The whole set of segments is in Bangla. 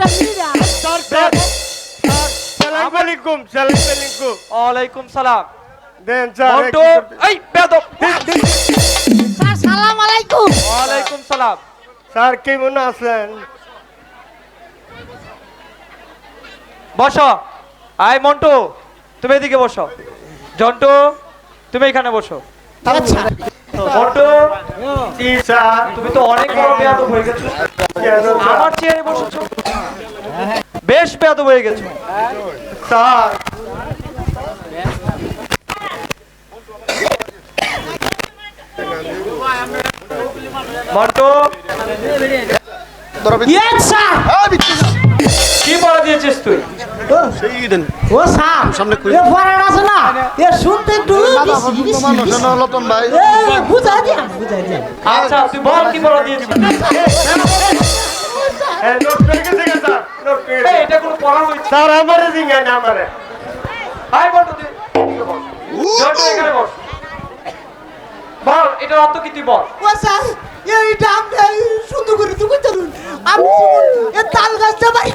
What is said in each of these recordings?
আলাইকুম সালাম আলাইকুম ওয়ালাইকুম সালাম দেন স্যার মন্টু এই বেদব স্যার সালাম আলাইকুম ওয়ালাইকুম সালাম স্যার কেমন আছেন? বসো। আয় মন্টু তুমি এদিকে বসো। জন্টু তুমি এখানে বসো। আচ্ছা। মন্টু তুমি তো অনেক বড় বেয়াদব হয়ে গেছো। আমার চেয়ারে বসেছো। বেশ বেয়াদব হয়ে গেছো। স্যার। মন্টু কি পড়া দিয়েছিস তুই? ও স্যার সামনে এ ফরান আছে না? এ শুনতে একটু বেশি, বেশি, বেশি। লতন ভাই। এ, দিয়া বুঝাই দিয়া আচ্ছা তুই বল কি পড়া দিয়েছিস? এটা কোনো পড়া হয়েছে? স্যার আমারে জিঙ্গাই না আমারে। তুই। এখানে বস। বল এটার অর্থ কি তুই বল? ও স্যার এইটা সুন্দর করে পারুন আমি এ তাল গাছটা বাড়ি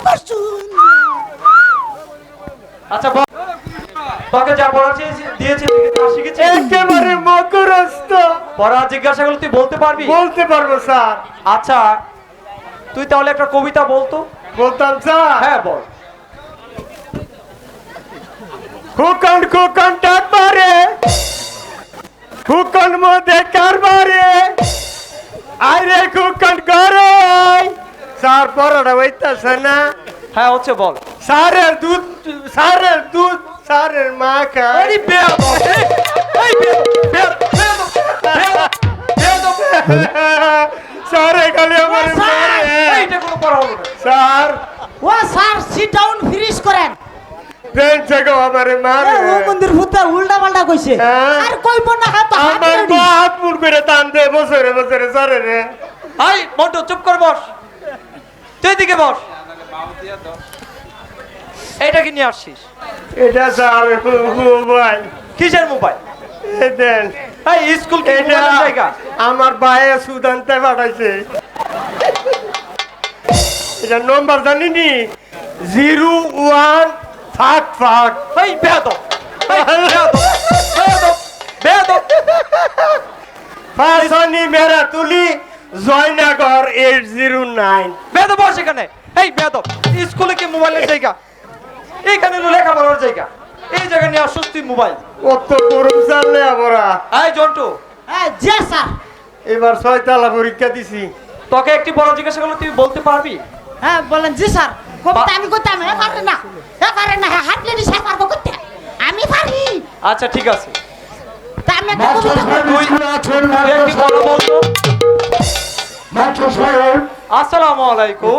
আচ্ছা বল। তোকে যা পড়া দিয়েছি শিখেছিস একেবারে মকরস্থ। পড়া জিজ্ঞাসা করলে তুই বলতে পারবি? বলতে পারব স্যার। আচ্ছা তুই তাহলে একটা কবিতা বলতো? বলতাম স্যার। হ্যাঁ বল। খুকন খুকন টাকবারে খুকন মধ্যে কারবারে। আরে খুকন গরই স্যার পরোটা হইতাছে না। হ্যাঁ হচ্ছে বল। সারের দুধ সারের দুধ সারের মা খায়। সারে খালি আমার স্যার, ও স্যার সিট ডাউন ফিনিশ করেন। থেকে আমার এ, মারে। ও মন্দির ভূতে উল্টা পাল্টা কইছে। হ্যাঁ। আর কইব না হাত হাত আমার হাত মুড় করে টান দে বছরে বছরে সারে রে। এই, মন্টু, চুপ কর বস। তুই এদিকে বস। এইটা কি নিয়ে আসছিস? এটা স্যার মোবাইল কিসের মোবাইল? এ দেন। এই স্কুল কি এটা জায়গা? আমার ভাইয়ে সুদান্তে পাঠাইছে। এটা নম্বর জানিনি। জিরো ওয়ান ফাট ফাট এই। ফাঁসনি মেরা তুলি জয়নগর এইট জিরো নাইন বেয়াদব বস এখানে। এই বেয়াদব স্কুলে কি মোবাইলের জায়গা? এখানে লেখাপড়ার জায়গা। এই জায়গা নিয়ে আসছিস তুই মোবাইল কত গরম চাললে আমরা এই জন্টু। হ্যাঁ জি স্যার। এবার ছয়তলা পরীক্ষা দিছি। তোকে একটি বড় জিজ্ঞাসা করলে তুই বলতে পারবি? হ্যাঁ বলেন জি স্যার। কবিতা আমি করতাম হ্যাঁ পারে না হ্যাঁ পারে না হ্যাঁ হাত লেডি স্যার পারব করতে আমি পারি। আচ্ছা ঠিক আছে। তা আমি একটা কবিতা। তুই তুই একটি বড় বলতো। আসসালামু আলাইকুম।